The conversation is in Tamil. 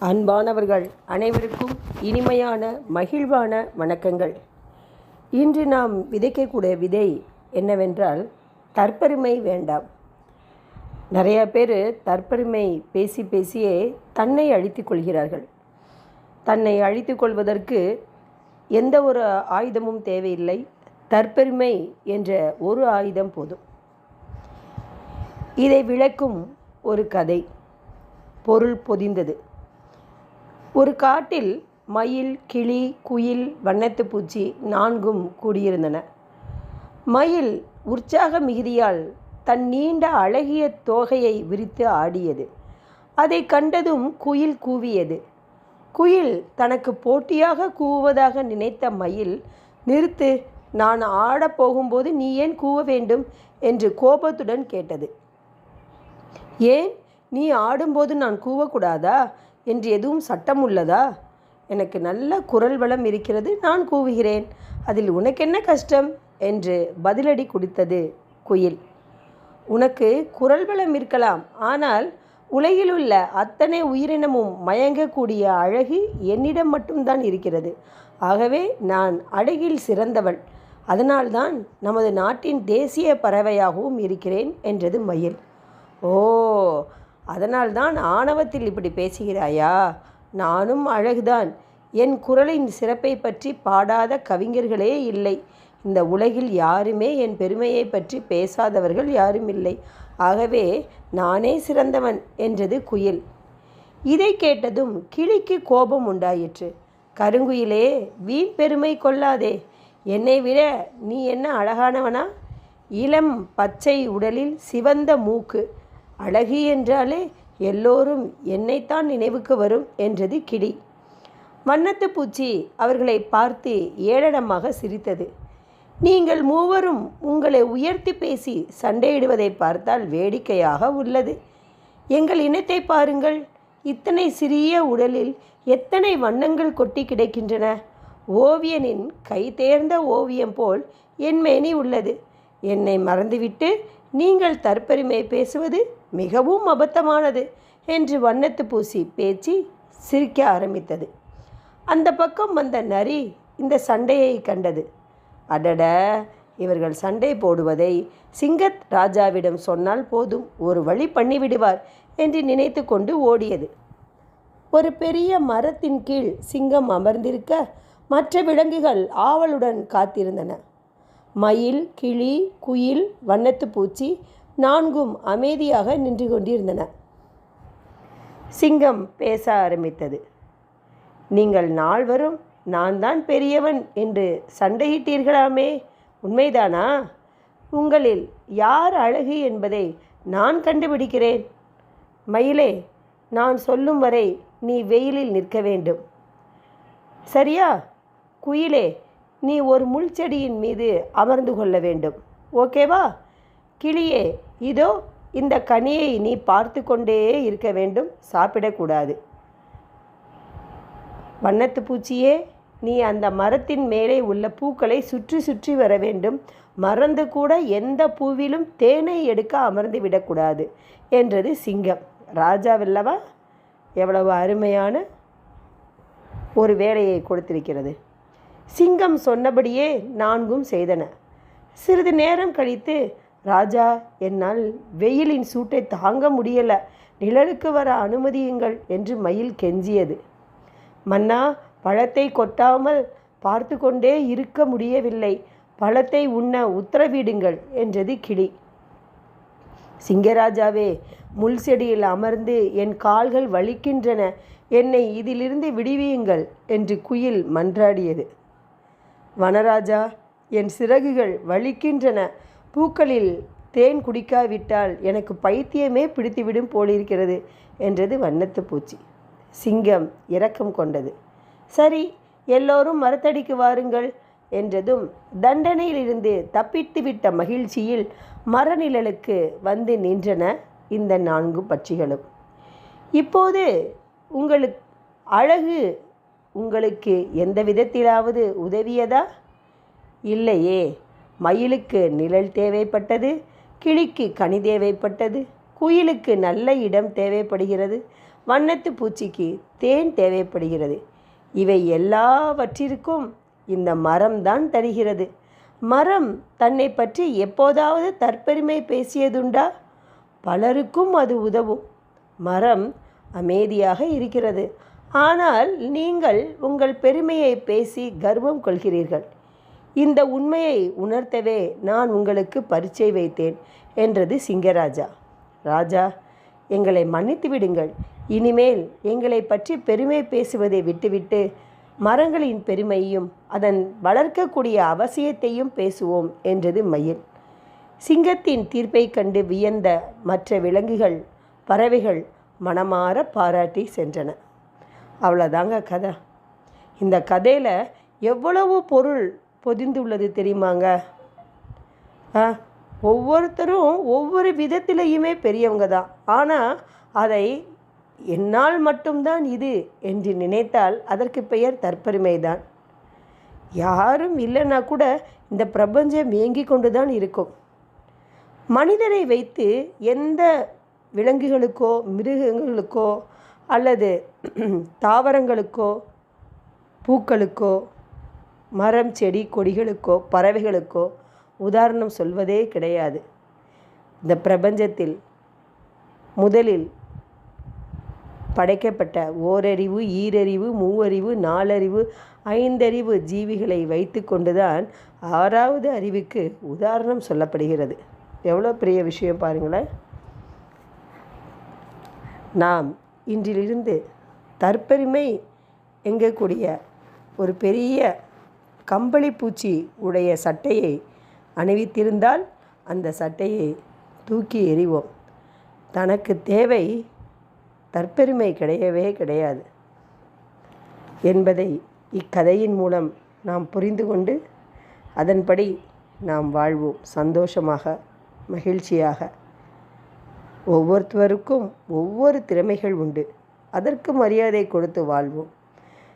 அன்பானவர்கள் அனைவருக்கும் இனிமையான மகிழ்வான வணக்கங்கள். இன்று நாம் விதைக்கக்கூடிய விதை என்னவென்றால் தற்பெருமை வேண்டாம். நிறையா பேர் தற்பெருமை பேசி பேசியே தன்னை அழித்து கொள்கிறார்கள். தன்னை அழித்து கொள்வதற்கு எந்த ஒரு ஆயுதமும் தேவையில்லை. தற்பெருமை என்ற ஒரு ஆயுதம் போதும். இதை விளக்கும் ஒரு கதை. பொருள் பொதிந்தது. ஒரு காட்டில் மயில் கிளி குயில் வண்ணத்து பூச்சி நான்கும் கூடியிருந்தன. மயில் உற்சாக மிகுதியால் தன் நீண்ட அழகிய தோகையை விரித்து ஆடியது. அதை கண்டதும் குயில் கூவியது. குயில் தனக்கு போட்டியாக கூவுவதாக நினைத்த மயில் நிறுத்து நான் ஆடப் போகும்போது நீ ஏன் கூவ வேண்டும்? என்று கோபத்துடன் கேட்டது. ஏன்? நீ ஆடும்போது நான் கூவக்கூடாதா? என்று எதுவும் சட்டம் உள்ளதா எனக்கு நல்ல குரல் வளம் இருக்கிறது நான் கூவுகிறேன். அதில் உனக்கென்ன கஷ்டம்? என்று பதிலடி குடித்தது குயில். உனக்கு குரல் வளம் இருக்கலாம் ஆனால் உலகில் உள்ள அத்தனை உயிரினமும் மயங்கக்கூடிய அழகு என்னிடம் மட்டும்தான் இருக்கிறது. ஆகவே நான் அழகில் சிறந்தவள். அதனால்தான் நமது நாட்டின் தேசிய பறவையாகவும் இருக்கிறேன் என்றது மயில். ஓ அதனால்தான் ஆணவத்தில் இப்படி பேசுகிறாயா? நானும் அழகுதான். என் குரலின் சிறப்பை பற்றி பாடாத கவிஞர்களே இல்லை. இந்த உலகில் யாருமே என் பெருமையை பற்றி பேசாதவர்கள் யாரும் இல்லை. ஆகவே நானே சிறந்தவன் என்றது குயில். இதை கேட்டதும் கிளிக்கு கோபம் உண்டாயிற்று. கருங்குயிலே வீண் பெருமை கொள்ளாதே. என்னை விட நீ என்ன அழகானவனா? இளம் பச்சை உடலில் சிவந்த மூக்கு. அழகு என்றாலே எல்லோரும் என்னைத்தான் நினைவுக்கு வரும் என்றது கிளி. வண்ணத்து பூச்சி அவர்களை பார்த்து ஏளனமாக சிரித்தது. நீங்கள் மூவரும் உங்களை உயர்த்தி பேசி சண்டையிடுவதை பார்த்தால் வேடிக்கையாக உள்ளது. எங்கள் இனத்தை பாருங்கள். இத்தனை சிறிய உடலில் எத்தனை வண்ணங்கள் கொட்டி கிடக்கின்றன. ஓவியனின் கை தேர்ந்த ஓவியம் போல் என் மேனி உள்ளது. என்னை மறந்துவிட்டு நீங்கள் தற்பெருமை பேசுவது? மிகவும் அபத்தமானது என்று வண்ணத்து பூசி பேச்சு சிரிக்க ஆரம்பித்தது. அந்த பக்கம் வந்த நரி இந்த சண்டையை கண்டது. அடட இவர்கள் சண்டை போடுவதை சிங்கத் ராஜாவிடம் சொன்னால் போதும் ஒரு வழி பண்ணிவிடுவார் என்று நினைத்து கொண்டு ஓடியது. ஒரு பெரிய மரத்தின் கீழ் சிங்கம் அமர்ந்திருக்க மற்ற விலங்குகள் ஆவலுடன் காத்திருந்தன. மயில் கிளி குயில் வண்ணத்து பூச்சி நான்கும் அமைதியாக நின்று கொண்டிருந்தன. சிங்கம் பேச ஆரம்பித்தது. நீங்கள் நால்வரும் நான் தான் பெரியவன் என்று சண்டையிட்டீர்களாமே உண்மைதானா? உங்களில் யார் அழகு என்பதை நான் கண்டுபிடிக்கிறேன். மயிலே நான் சொல்லும் வரை நீ வெயிலில் நிற்க வேண்டும். சரியா? குயிலே நீ ஒரு முள் செடியின் மீது அமர்ந்து கொள்ள வேண்டும். ஓகேவா? கிளியே இதோ இந்த கனியை நீ பார்த்து கொண்டே இருக்க வேண்டும் சாப்பிடக்கூடாது. வண்ணத்து பூச்சியே நீ அந்த மரத்தின் மேலே உள்ள பூக்களை சுற்றி சுற்றி வர வேண்டும். மறந்து கூட எந்த பூவிலும் தேனை எடுக்க அமர்ந்து விடக்கூடாது என்றது சிங்கம். ராஜாவல்லவா எவ்வளவு அருமையான ஒரு வேலையை கொடுத்திருக்கிறது. சிங்கம் சொன்னபடியே நான்கும் செய்தன. சிறிது நேரம் கழித்து ராஜா என்னால் வெயிலின் சூட்டை தாங்க முடியல. நிழலுக்கு வர அனுமதியுங்கள் என்று மயில் கெஞ்சியது. மன்னா பழத்தை கொட்டாமல் பார்த்து கொண்டே இருக்க முடியவில்லை. பழத்தை உண்ண உத்தரவிடுங்கள் என்றது கிளி. சிங்கராஜாவே முள் செடியில் அமர்ந்து என் கால்கள் வலிக்கின்றன. என்னை இதிலிருந்து விடுவியுங்கள் என்று குயில் மன்றாடியது. வனராஜா என் சிறகுகள் வலிக்கின்றன. பூக்களில் தேன் குடிக்காவிட்டால் எனக்கு பைத்தியமே பிடித்துவிடும் போலிருக்கிறது என்றது வண்ணத்து பூச்சி. சிங்கம் இரக்கம் கொண்டது. சரி எல்லோரும் மரத்தடிக்கு வாருங்கள் என்றதும் தண்டனையிலிருந்து தப்பித்துவிட்ட மகிழ்ச்சியில் மரநிழலுக்கு வந்து நின்றன இந்த நான்கு பட்சிகளும். இப்போது உங்களுக்கு அழகு உங்களுக்கு எந்த விதத்திலாவது உதவியதா? இல்லையே. மயிலுக்கு நிழல் தேவைப்பட்டது கிளிக்கு கனி தேவைப்பட்டது குயிலுக்கு நல்ல இடம் தேவைப்படுகிறது வண்ணத்து பூச்சிக்கு தேன் தேவைப்படுகிறது. இவை எல்லாவற்றிற்கும் இந்த மரம்தான் தருகிறது. மரம் தன்னை பற்றி எப்போதாவது தற்பெருமை பேசியதுண்டா? பலருக்கும் அது உதவும். மரம் அமைதியாக இருக்கிறது. ஆனால் நீங்கள் உங்கள் பெருமையை பேசி கர்வம் கொள்கிறீர்கள். இந்த உண்மையை உணர்த்தவே நான் உங்களுக்கு பரீட்சை வைத்தேன் என்றது சிங்கராஜா. ராஜா எங்களை மன்னித்து விடுங்கள். இனிமேல் எங்களை பற்றி பெருமை பேசுவதை விட்டுவிட்டு மரங்களின் பெருமையும் அதன் வளர்க்கக்கூடிய அவசியத்தையும் பேசுவோம் என்றது மயில். சிங்கத்தின் தீர்ப்பை கண்டு வியந்த மற்ற விலங்குகள் பறவைகள் மனமாற பாராட்டி சென்றன. அவ்வளோதாங்க கதை. இந்த கதையில் எவ்வளவு பொருள் பொதிந்துள்ளது தெரியுமாங்க? ஆ ஒவ்வொருத்தரும் ஒவ்வொரு விதத்திலையுமே பெரியவங்க தான் ஆனால் அதை என்னால் மட்டும்தான் இது என்று நினைத்தால் அதற்கு பெயர் தற்பெருமை தான் யாரும் இல்லைன்னா கூட இந்த பிரபஞ்சம் இயங்கி கொண்டு தான் இருக்கும். மனிதரை வைத்து எந்த விலங்குகளுக்கோ மிருகங்களுக்கோ அல்லது தாவரங்களுக்கோ பூக்களுக்கோ மரம் செடி கொடிகளுக்கோ பறவைகளுக்கோ உதாரணம் சொல்வதே கிடையாது. இந்த பிரபஞ்சத்தில் முதலில் படைக்கப்பட்ட ஓரறிவு ஈரறிவு மூவறிவு நாலறிவு ஐந்தறிவு ஜீவிகளை வைத்து கொண்டுதான் ஆறாவது அறிவுக்கு உதாரணம் சொல்லப்படுகிறது. எவ்வளோ பெரிய விஷயம் பாருங்களேன். நாம் இன்றிலிருந்து தற்பெருமை எங்கக்கூடிய ஒரு பெரிய கம்பளி பூச்சி உடைய சட்டையை அணிவித்திருந்தால் அந்த சட்டையை தூக்கி எறிவோம். தனக்கு தேவை தற்பெருமை கிடையவே கிடையாது என்பதை இக்கதையின் மூலம் நாம் புரிந்து கொண்டு அதன்படி நாம் வாழ்வோம். சந்தோஷமாக மகிழ்ச்சியாக. ஒவ்வொருத்தருக்கும் ஒவ்வொரு திறமைகள் உண்டு. அதற்கு மரியாதை கொடுத்து வாழ்வோம்.